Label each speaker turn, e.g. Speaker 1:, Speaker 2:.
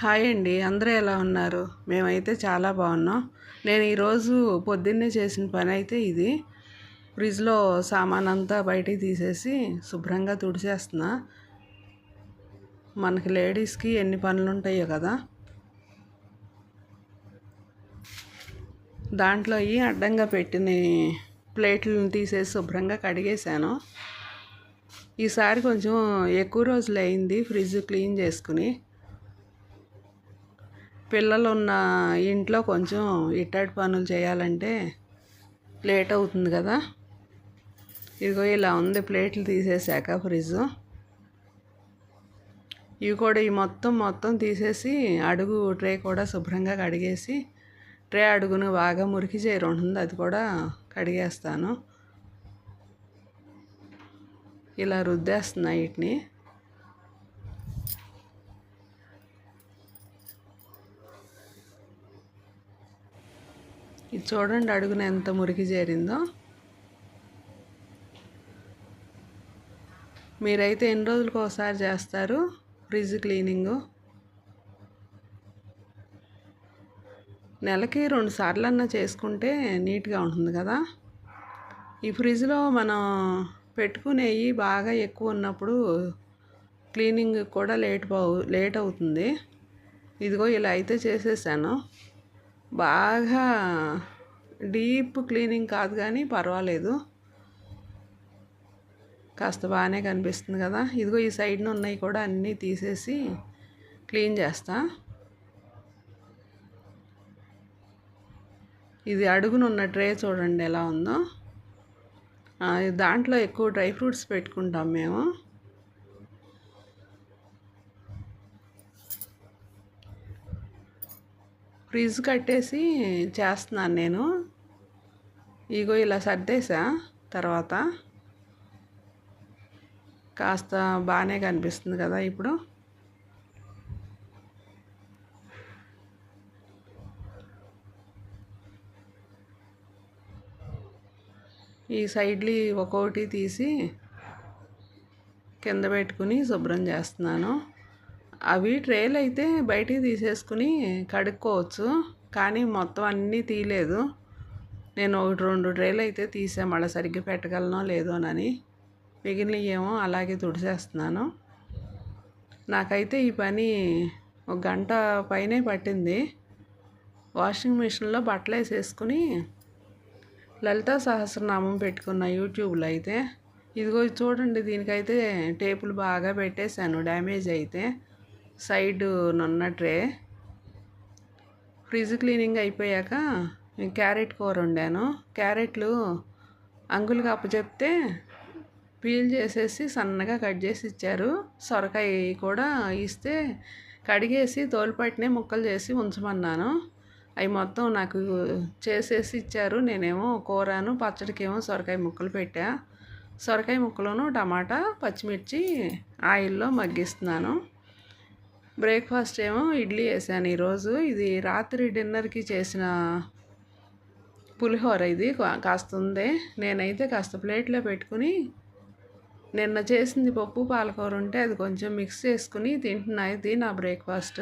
Speaker 1: Hi అండి. అందరూ ఎలా ఉన్నారు? మేమైతే చాలా బాగున్నాం. నేను ఈరోజు పొద్దున్నే చేసిన పని అయితే ఇది. ఫ్రిడ్జ్లో సామాన్ అంతా బయటికి తీసేసి శుభ్రంగా తుడిచేస్తున్నా. మనకి లేడీస్కి ఎన్ని పనులు ఉంటాయో కదా. దాంట్లో ఈ అడ్డంగా పెట్టిన ప్లేట్లను తీసేసి శుభ్రంగా కడిగేశాను. ఈసారి కొంచెం ఎక్కువ రోజులు అయింది ఫ్రిడ్జ్ క్లీన్ చేసుకుని. పిల్లలు ఉన్న ఇంట్లో కొంచెం ఇట్టడి పనులు చేయాలంటే లేట్ అవుతుంది కదా. ఇదిగో ఇలా ఉంది ప్లేట్లు తీసేసాక ఫ్రిడ్జ్ ఇవి కూడా ఈ మొత్తం మొత్తం తీసేసి అడుగు ట్రే కూడా శుభ్రంగా కడిగేసి ట్రే అడుగును బాగా మురికి చేయరు ఉంటుంది. అది కూడా కడిగేస్తాను. ఇలా రుద్దేస్తున్నా వీటిని. ఇది చూడండి అడుగున ఎంత మురికి చేరిందో. మీరైతే ఎన్ని రోజులకు ఒకసారి చేస్తారు ఫ్రిడ్జ్ క్లీనింగు? నెలకి రెండు సార్లు అన్నా చేసుకుంటే నీట్గా ఉంటుంది కదా. ఈ ఫ్రిడ్జ్లో మనం పెట్టుకునేవి బాగా ఎక్కువ ఉన్నప్పుడు క్లీనింగ్ కూడా లేట్ లేట్ అవుతుంది. ఇదిగో ఇలా అయితే చేసేసాను. బాగా డీప్ క్లీనింగ్ కాదు కానీ పర్వాలేదు. కాస్త బాగానే కనిపిస్తుంది కదా. ఇదిగో ఈ సైడ్న ఉన్నాయి కూడా అన్నీ తీసేసి క్లీన్ చేస్తా. ఇది అడుగునున్న ట్రే చూడండి ఎలా ఉందో. దాంట్లో ఎక్కువ డ్రై ఫ్రూట్స్ పెట్టుకుంటాం మేము. ఫ్రిడ్జ్ కట్టేసి చేస్తున్నాను నేను. ఇగో ఇలా సర్దేసా తర్వాత. కాస్త బాగానే కనిపిస్తుంది కదా ఇప్పుడు. ఈ సైడ్లు ఒక్కొక్కటి తీసి కింద పెట్టుకుని శుభ్రం చేస్తున్నాను. అవి ట్రేలు అయితే బయటికి తీసేసుకుని కడుక్కోవచ్చు కానీ మొత్తం అన్నీ తీయలేదు. నేను ఒకటి రెండు ట్రేలు అయితే తీసా మళ్ళీ సరిగ్గా పెట్టగలనో లేదోనని మిగిలిన ఏమో అలాగే తుడిసేస్తున్నాను. నాకైతే ఈ పని ఒక గంట పైనే పట్టింది. వాషింగ్ మిషన్లో బట్టలు వేసేసుకుని లలిత సహస్రనామం పెట్టుకున్న యూట్యూబ్లో అయితే. ఇదిగో చూడండి దీనికైతే టేపులు బాగా పెట్టేశాను డ్యామేజ్ అయితే. సైడ్ నున్న ట్రే ఫ్రిడ్జ్ క్లీనింగ్ అయిపోయాక క్యారెట్ కూర వండాను. క్యారెట్లు అంకుల్కి అప్పచెప్తే పీల్ చేసేసి సన్నగా కట్ చేసి ఇచ్చారు. సొరకాయ కూడా ఇస్తే కడిగేసి తోలుపట్టినే ముక్కలు చేసి ఉంచమన్నాను. అవి మొత్తం నాకు చేసేసి ఇచ్చారు. నేనేమో కూరను పచ్చడికేమో సొరకాయ ముక్కలు పెట్టా. సొరకాయ ముక్కలను టమాటా పచ్చిమిర్చి ఆయిల్లో మగ్గిస్తున్నాను. బ్రేక్ఫాస్ట్ ఏమో ఇడ్లీ వేసాను ఈరోజు. ఇది రాత్రి డిన్నర్కి చేసిన పులిహోర ఇది కాస్త ఉందే. నేనైతే కాస్త ప్లేట్లో పెట్టుకుని నిన్న చేసింది పప్పు పాలకూర ఉంటే అది కొంచెం మిక్స్ చేసుకుని తింటున్నా. ఇది నా బ్రేక్ఫాస్ట్.